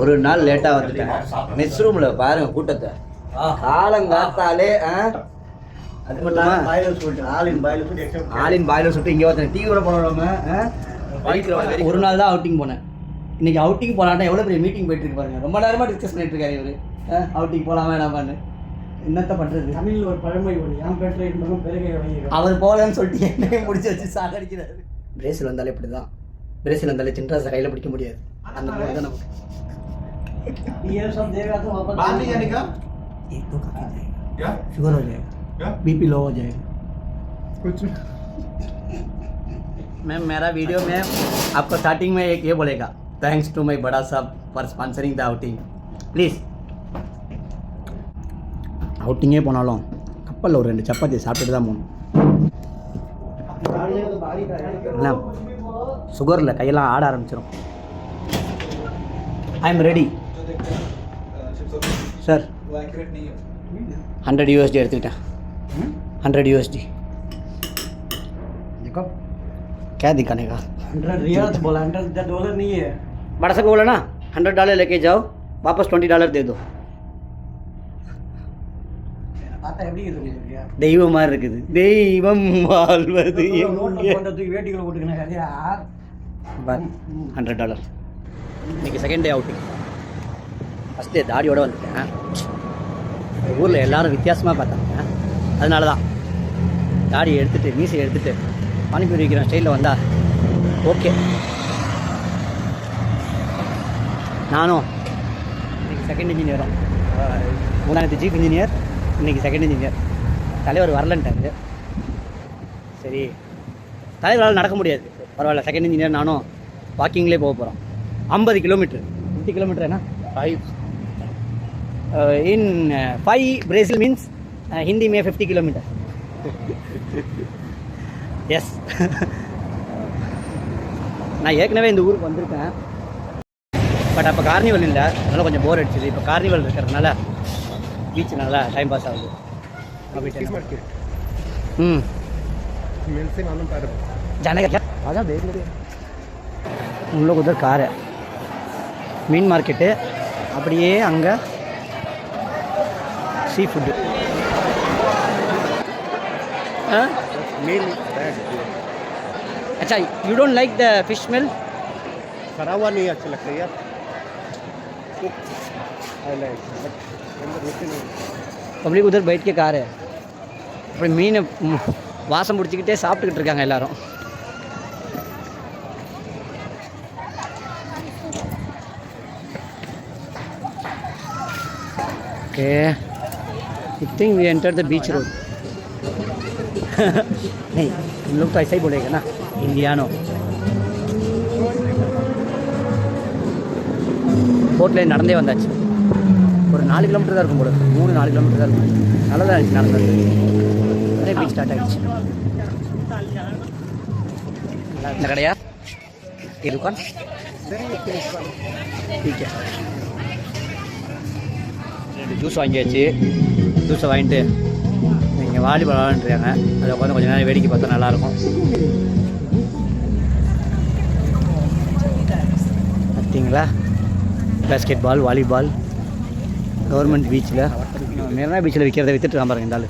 ஒரு நாள் லேட்டாக வந்துட்டேன். மெஸ் ரூமில் பாருங்க கூட்டத்தை. காலங்காத்தாலே அது மட்டும் ஆலின் பாயிலர் சுட்டு இங்கே ஒருத்தன் டீ கூட போனோம் ஒரு நாள் தான் அவுட்டிங் போனேன். இன்னைக்கு அவுட்டிங் போலான்னா எவ்வளோ பெரிய மீட்டிங் போயிட்டு இருக்கு பாருங்க. ரொம்ப நேரமாக டிஸ்கஸ் பண்ணிட்டு இருக்காரு இவரு. அவுட்டிங் போகலாமா வேணாமான்னு. என்னத்த பண்ணுறது தமிழில் ஒரு பழமொழி ஒரு யாம் பெற்ற என்பதும் பெருகை அவர் போகலன்னு சொல்லிட்டு என்னையும் முடிச்சு வச்சு சாகடிக்கிறாரு பிரேசில் வந்தாலே இப்படி தான் பிரேசில் வந்தாலே சின்ராசை கையில் பிடிக்க முடியாது. அந்த மாதிரி தான் நமக்கு. ये सब देगा तो वापस बाहर नहीं जाने का एक दो काफी जाएगा क्या शुगर हो जाएगा क्या बीपी लो हो जाएगा कुछ मैम मेरा वीडियो में आपको स्टार्टिंग में एक ये बोलेगा थैंक्स टू माई बड़ा साहब for sponsoring the outing please அவுட்டிங்கே போனாலும் கப்பலில் ஒரு ரெண்டு சப்பாத்தி சாப்பிட்டுட்டு தான் போகணும் गाड़ी है तो बाहरी का है என்ன சுகரில் கையெல்லாம் ஆட ஆரம்பிச்சிடும் ஐ எம் ரெடி சார் वो एक्यूरेट नहीं है ஹண்ட்ரட் யூஎஸ்டி எடுத்துக்கிட்டேன் हंड्रेड यूएसडी देखो क्या दिखाने का हंड्रेड रियाल बोला हंड्रेड डॉलर नहीं है बड़ा सा को बोला ना हंड्रेड डॉलर लेके जाओ वापस ट्वेंटी डॉलर दे दो பார்த்தா எப்படி இருக்குது உங்களுக்கு தெய்வம் மாதிரி இருக்குது தெய்வம் வாழ்வது நோட்டில் போட்டதுக்கு வேட்டிக்குள்ள போட்டுக்கின கதையா ஹண்ட்ரட் டாலர் இன்னைக்கு செகண்ட் டே அவுட்டிங் ஃபஸ்ட்டு தாடியோடு வந்துட்டேன். ஊரில் எல்லோரும் வித்தியாசமாக பார்த்தாங்க. அதனால தான் தாடி எடுத்துகிட்டு மீசை எடுத்துகிட்டு பானிபூரி விற்கிற ஸ்டைலில் வந்தா ஓகே நானும் இன்றைக்கி செகண்ட் இன்ஜினியரும் மூணாயிரத்து சீஃப் இன்ஜினியர் இன்றைக்கி செகண்ட் இன்ஜினியர் தலைவர் வரலன்ட்டாரு. சரி தலைவரால் நடக்க முடியாது. பரவாயில்ல செகண்ட் இன்ஜினியர் நானும் வாக்கிங்லேயே போக போகிறோம் ஐம்பது கிலோமீட்டர் ஃபிஃப்டி கிலோமீட்டர் என்ன? In five Brazil means Hindi May fifty kilometre yes நான் ஏற்கனவே இந்த ஊருக்கு வந்திருக்கேன். பட் அப்போ கார்னிவல் இல்லை. அதனால் கொஞ்சம் போர் அடிச்சிது. இப்போ கார்னிவல் இருக்கிறதுனால பீச் நல்லா டைம் பாஸ் ஆகுது. ம். ஜனக உள்ள குதிர காரு மீன் மார்க்கெட்டு அப்படியே அங்கே சீ ஃபுட்டு मेल बैग अच्छा you don't like the fish smell सड़ा हुआ नहीं अच्छा लगता यार आई लाइक बट अंदर होते नहीं பப்ளிக் உதர் பைட் கே கார் அப்படி மீனை ம், வாசம் பிடிச்சிக்கிட்டே சாப்பிட்டுக்கிட்டு இருக்காங்க எல்லாரும் okay I think we enter the beach road नहीं हम लोग तो ऐसा ही बोलेगा ना इंडियानो போட்டில் நடந்தே வந்தாச்சு ஒரு நாலு கிலோமீட்டர் தான் இருக்கும் போல மூணு நாலு கிலோமீட்டர் தான் இருக்கும் நல்லா தான் இருந்துச்சு நடந்தது அதே பீச் ஸ்டார்ட் ஆகிடுச்சு இந்த கடையா ये दुकान ठीक है ரெண்டு ஜூஸ் வாங்கியாச்சு. ஜூஸை வாங்கிட்டு இங்கே வாலிபால் விளாண்டுருக்காங்க அதை உட்காந்து கொஞ்சம் நேரம் வேடிக்கை பார்த்தா நல்லாயிருக்கும். பார்த்தீங்களா? பேஸ்கெட் பால் வாலிபால் கவர்மெண்ட் பீச்சில் மெரினா பீச்சில் விற்கிறத விற்றுட்டு பாருங்க இந்த ஆள்.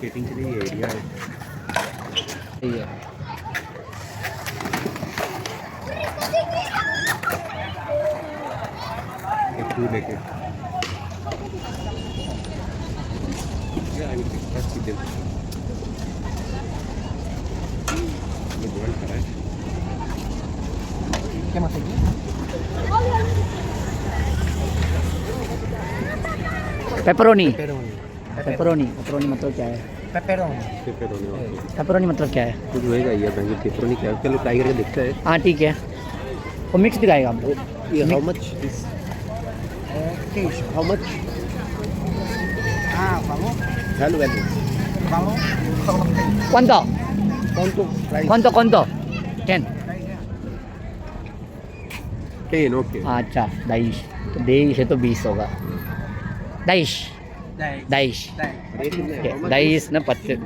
கேட்டிங் சொல்லி सही है। क्या पेपरोनी पेपरोनी पेपरोनी मतलब क्या है? पेपरोनी पेपरोनी ओके पेपरोनी मतलब क्या है? कुछ होएगा ये बैंक पेपरोनी क्या चलो ट्राई करके देखते हैं। हाँ ठीक है। वो मिक्स दिखाएगा हम लोग ये how much this how much ah vamos value value vamos ¿Cuánto? कौन तो? ¿Cuánto? ¿Cuánto? Ten ten okay अच्छा दाइश। तो देश है तो बीस होगा। दाइश। Dais. Dais. Dais na patu.